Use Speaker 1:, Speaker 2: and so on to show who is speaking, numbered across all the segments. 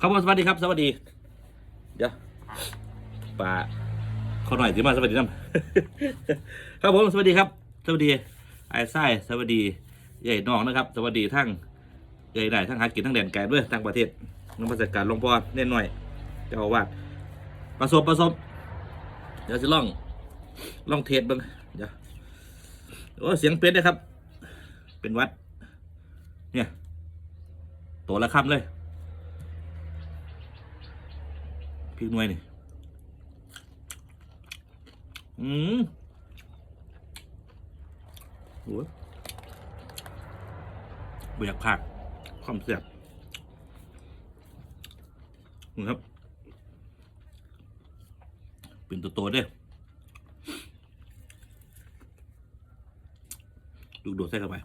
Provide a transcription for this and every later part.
Speaker 1: ครับผมสวัสดีครับ สวัสดี เดี๋ยวป่าเขาหน่อยสิมาสวัสดีน้ำครับผมสวัสดีครับ สวัสดีไอ้ไส้สวัสดีใหญ่น้องนะครับ สวัสดีทั้งใหญ่ได้ทั้งหากินทั้งแดนไก่ด้วยทั้งประเทศนักราชการหลวงพ่อเน่นหน่อยเจ้าวาดประสบประสบเดี๋ยวจะล่องล่องเทสบ้างเดี๋ยวโอ้เสียงเป็ดนะครับ เป็นวัด เนี่ย ตัวละคำเลย พริกหน่วยนี่อืมโอ้ยบ่อยากพากความเสียบนี่ครับ เป็นตัวโตด้อดูโดดใส่เข้าไป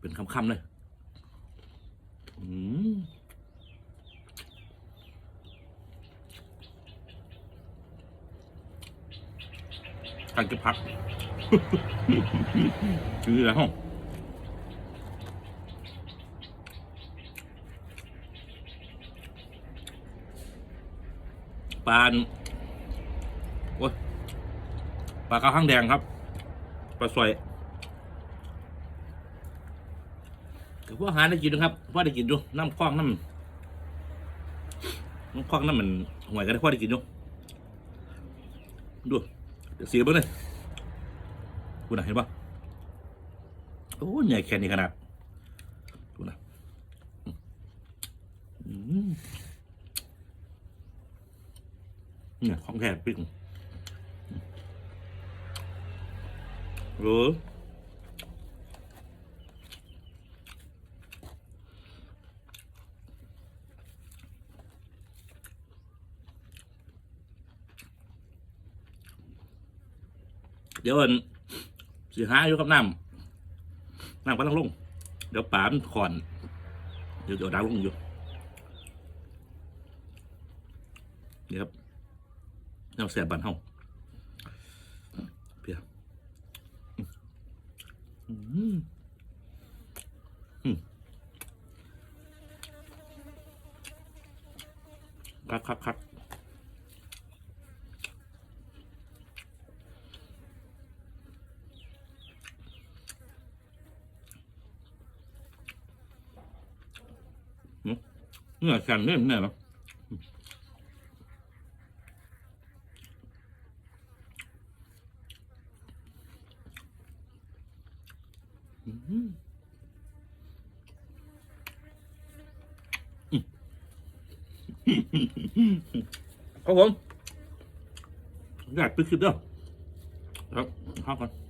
Speaker 1: เป็นคำๆเลย อืม การเก็บผักคืออะไรห้องปลาโอ้ยปลาข้าวข้างแดงครับปลาสวยแต่พวกอหาได้กินนะครับพ่อได้กินอยู่น้ำคล้องน้ำน้ำคล้องน้ำมันห่วยกันพ่อได้กินอยู่ดู เดี๋ยวเสียบ้างเลยดูนะเห็นปะโอ้ใหญ่แค่นี้ขนาดดูนะเนี่ยของแค่ปิ๊กเออ เดี๋ยวอันสิหาอยู่กับน้ำน้ำกำลังลง เดี๋ยวป่ามันขอน เดี๋ยวเดี๋ยวดาวลงอยู่ นี่ครับแนวแสบบันเฮาเพียอืมคักคักคัก เนื้อแข็งเนี่ยเนี่ยเนะครับผมอยากไปคิดเด้อครับข้าวก่อน